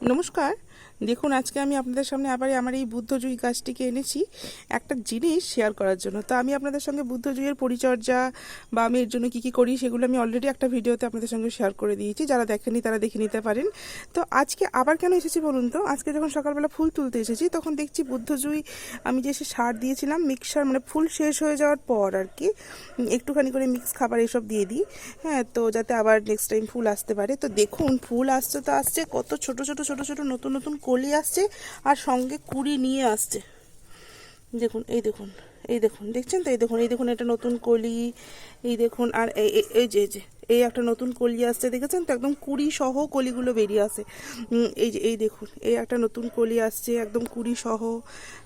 নমস্কার দেখুন, আজকে আমি আপনাদের সামনে আবার আমার এই বুদ্ধজয়ী গাছটিকে এনেছি একটা জিনিস শেয়ার করার জন্য। তো আমি আপনাদের সঙ্গে বুদ্ধজয়ীর পরিচর্যা বা আমি এর জন্য কী কী করি সেগুলো আমি অলরেডি একটা ভিডিওতে আপনাদের সঙ্গে শেয়ার করে দিয়েছি। যারা দেখেনি তারা দেখে নিতে পারেন। তো আজকে আবার কেন এসেছি বলুন তো? আজকে যখন সকালবেলা ফুল তুলতে এসেছি, তখন দেখছি বুদ্ধজয়ী, আমি যে সে সার দিয়েছিলাম মিক্সার মানে ফুল শেষ হয়ে যাওয়ার পর আর কি একটুখানি করে মিক্স খাবার এসব দিয়ে দিই। হ্যাঁ তো যাতে আবার নেক্সট টাইম ফুল আসতে পারে। তো দেখুন, ফুল আসছে তো আসছে, কত ছোট ছোট ছোট ছোট, নতুন নতুন কলি আসছে আর সঙ্গে কুড়ি নিয়ে আসছে। দেখুন, এই দেখুন এই দেখুন, দেখছেন তো? এই দেখুন এই দেখুন, এটা নতুন কলি, এই দেখুন, আর এই যে এই যে, এই একটা নতুন কলি আসছে, দেখেছেন তো? একদম কুড়ি সহ কলিগুলো বেরিয়ে আসে। এই যে, এই দেখুন, এই একটা নতুন কলি আসছে, একদম কুড়ি সহ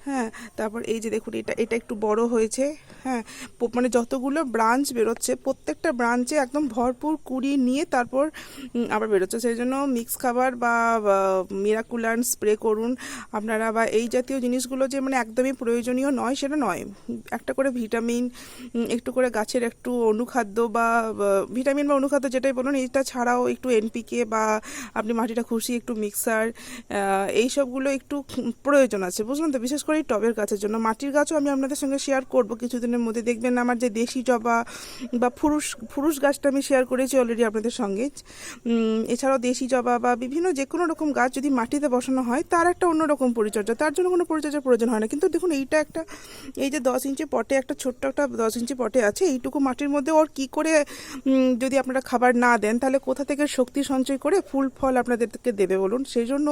হ্যাঁ তারপর এই যে, দেখুন, এটা এটা একটু বড় হয়েছে। হ্যাঁ মানে যতগুলো ব্রাঞ্চ বেরোচ্ছে, প্রত্যেকটা ব্রাঞ্চে একদম ভরপুর কুড়ি নিয়ে তারপর আবার বেরোচ্ছে। সেই জন্য মিক্স খাবার বা মিরাকুলান স্প্রে করুন আপনারা বা এই জাতীয় জিনিসগুলো যে মানে একদমই প্রয়োজনীয় নয়, সেটা নয়। একটা করে ভিটামিন একটু করে গাছের একটু অনুখাদ্য বা ভিটামিন বা অনুখাদ্য যেটাই বলুন, এটা ছাড়াও একটু এনপিকে বা আপনি মাটিটা খুশি একটু মিক্সার এই সবগুলো একটু প্রয়োজন আছে। বুঝলেন তো? বিশেষ করে এই টবের গাছের জন্য। মাটির গাছও আমি আপনাদের সঙ্গে শেয়ার করব কিছুদিনের মধ্যে দেখবেন আমার যে দেশি জবা বা ফুরুষ ফুরুষ গাছটা আমি শেয়ার করেছি অলরেডি আপনাদের সঙ্গে। এছাড়াও দেশি জবা বা বিভিন্ন যে কোনো রকম গাছ যদি মাটিতে বসানো হয়, তার একটা অন্যরকম পরিচর্যা। তার জন্য কোনো পরিচর্যার প্রয়োজন হয় না। কিন্তু দেখুন, এইটা একটা, এই যে দশ ইঞ্চি পটে, একটা ছোট্ট একটা দশ ইঞ্চি পটে আছে, এইটুকু মাটির মধ্যে ওর কি করে যদি আপনারা খাবার না দেন, তাহলে কোথা থেকে শক্তি সঞ্চয় করে ফুল ফল আপনাদেরকে দেবে বলুন? সেই জন্য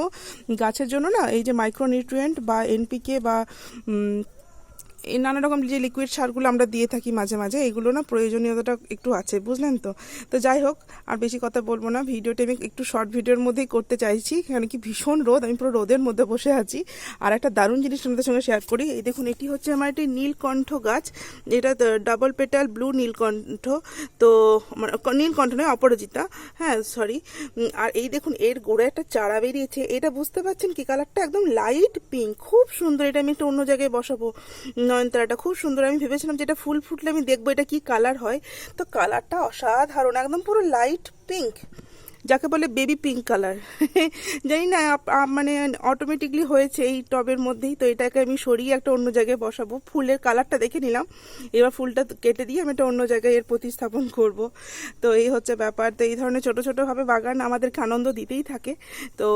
গাছের জন্য না, এই যে মাইক্রোনিউট্রিয়েন্ট বা এনপিকে বা নানা রকম যে লিকুইড সারগুলো আমরা দিয়ে থাকি মাঝে মাঝে, এগুলো না প্রয়োজনীয়তাটা একটু আছে, বুঝলেন তো? তো যাই হোক, আর বেশি কথা বলব না ভিডিওটা আমি একটু শর্ট ভিডিওর মধ্যেই করতে চাইছি কারণ কি ভীষণ রোদ, আমি পুরো রোদের মধ্যে বসে আছি। আর একটা দারুণ জিনিস আপনাদের সঙ্গে শেয়ার করি, এই দেখুন, এটি হচ্ছে আমার একটি নীলকণ্ঠ গাছ, এটা ডাবল পেটাল ব্লু নীলকণ্ঠ, তো নীলকণ্ঠ নয়, অপরাজিতা হ্যাঁ সরি আর এই দেখুন, এর গোড়ায় একটা চারা বেরিয়েছে, এটা বুঝতে পারছেন কি কালারটা একদম লাইট পিঙ্ক খুব সুন্দর, এটা আমি একটা অন্য জায়গায় বসাবো। নয়নতারাটা খুব সুন্দর। আমি ভেবেছিলাম যে এটা ফুল ফুটলে আমি দেখব এটা কি কালার হয়। তো কালারটা অসাধারণ, একদম পুরো লাইট পিঙ্ক যাকে বলে বেবি পিঙ্ক কালার। জানি না মানে অটোমেটিকলি হয়েছে এই টবের মধ্যেই, তো এটাকে আমি সরিয়ে একটা অন্য জায়গায় বসাবো। ফুলের কালারটা দেখে নিলাম। এবার ফুলটা কেটে দিয়ে আমি একটা অন্য জায়গায় এর প্রতিস্থাপন করব। তো এই হচ্ছে ব্যাপার। তো এই ধরনের ছোটো ছোটোভাবে বাগান আমাদেরকে আনন্দ দিতেই থাকে। তো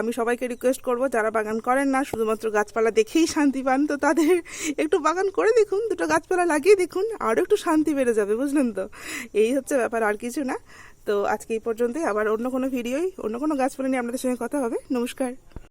আমি সবাইকে রিকোয়েস্ট করব, যারা বাগান করেন না, শুধুমাত্র গাছপালা দেখেই শান্তি পান, তো তাদের একটু বাগান করে দেখুন, দুটো গাছপালা লাগিয়ে দেখুন আরও একটু শান্তি বেড়ে যাবে, বুঝলেন তো? এই হচ্ছে ব্যাপার, আর কিছু না। তো আজকে এই পর্যন্তই আবার অন্য কোনো ভিডিওই অন্য কোনো গাছপালা নিয়ে আপনাদের সঙ্গে কথা হবে। নমস্কার।